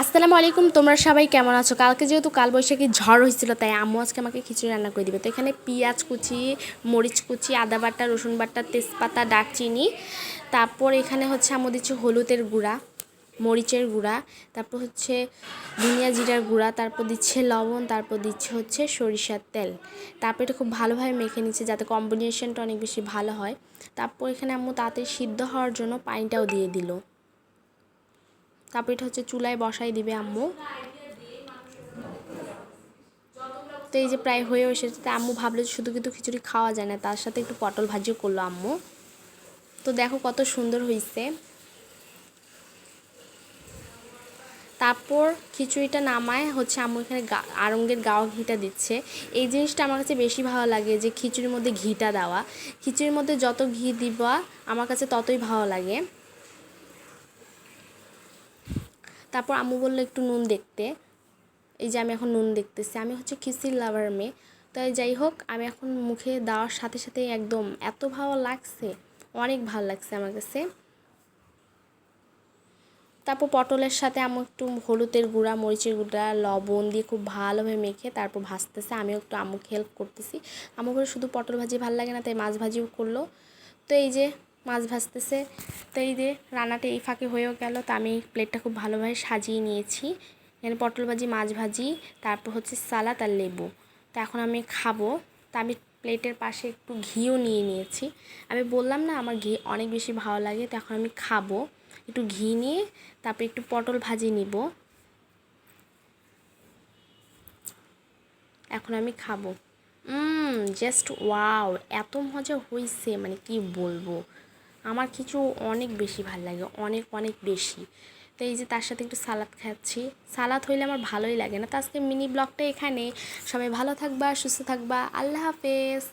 আসসালামু আলাইকুম, তোমরা সবাই কেমন আছো? কালকে যেহেতু কালবৈশাখী ঝড় হয়েছিল, তাই আম্মু আজকে আমাকে খিচুড়ি রান্না করে দিবে। তো এখানে পেঁয়াজ কুচি, মরিচ কুচি, আদা বাটা, রসুন বাটা, তেজপাতা ডাকচিনি তারপর এখানে হচ্ছে আম্মু দিচ্ছে হলুদের গুঁড়া, মরিচের গুঁড়া, তারপর হচ্ছে ধনিয়া জিরার গুঁড়া, তারপর দিচ্ছে লবণ, তারপর দিচ্ছে হচ্ছে সরিষার তেল। তারপর এটা খুব ভালোভাবে মেখে নিচ্ছে যাতে কম্বিনেশনটা অনেক বেশি ভালো হয়। তারপর এখানে আম্মু তাড়াতাড়ি সিদ্ধ হওয়ার জন্য পানিটাও দিয়ে দিল। তারপর এটা হচ্ছে চুলায় বসাই দিবে আম্মু। তো এই যে প্রায় হয়ে এসেছে, তা আম্মু ভাবলো যে শুধু কিন্তু খিচুড়ি খাওয়া যায় না, তার সাথে একটু পটল ভাজিও করল আম্মু। তো দেখো কত সুন্দর হয়েছে তারপর খিচুড়িটা নামায় হচ্ছে আম্মু এখানে আড়ঙ্গের গাওয়া ঘিটা দিচ্ছে। এই জিনিসটা আমার কাছে বেশি ভালো লাগে যে খিচুড়ির মধ্যে ঘিটা দেওয়া। খিচুড়ির মধ্যে যত ঘি দিবা, আমার কাছে ততই ভালো লাগে। তারপর আম্মু বলল একটু নুন দেখতে। এই যে আমি এখন নুন দেখতেছি। আমি হচ্ছে খিচির লাভার মেয়ে। তাই যাই হোক, আমি এখন মুখে দেওয়ার সাথে সাথে একদম এত ভালো লাগছে, অনেক ভালো লাগছে আমার কাছে। তারপর পটলের সাথে আমি একটু হলুদের গুঁড়া, মরিচের গুঁড়া, লবণ দিয়ে খুব ভালোভাবে মেখে তারপর ভাজতেছে। আমিও একটু আম্মুকে হেল্প করতেছি। বলে শুধু পটল ভাজি ভালো লাগে না, তাই মাছ ভাজিও করল। তো এই যে মাছ ভাজতেছে। তো এই যে রান্নাটা এই ফাঁকে হয়েও গেল, তো আমি প্লেটটা খুব ভালোভাবে সাজিয়ে নিয়েছি। এখানে পটল ভাজি মাছ ভাজি তারপর হচ্ছে সালাদ আর লেবু। তো এখন আমি খাব। তা আমি প্লেটের পাশে একটু ঘিও নিয়ে নিয়েছি। আমি বললাম না, আমার ঘি অনেক বেশি ভালো লাগে, তো এখন আমি খাব। একটু ঘি নিয়ে, তারপর একটু পটল ভাজি নিব। এখন আমি খাব। জাস্ট ওয়াও এত মজা হয়েছে মানে কি বলব? আমার কিছু অনেক বেশি ভালো লাগে, অনেক অনেক বেশি। তো এই যে তার সাথে একটু সালাদ খাচ্ছি। সালাদ হইলে আমার ভালোই লাগে না। তো আজকে মিনি ব্লগটা এখানে। সবাই ভালো থাকবা, সুস্থ থাকবা। আল্লাহ হাফেজ।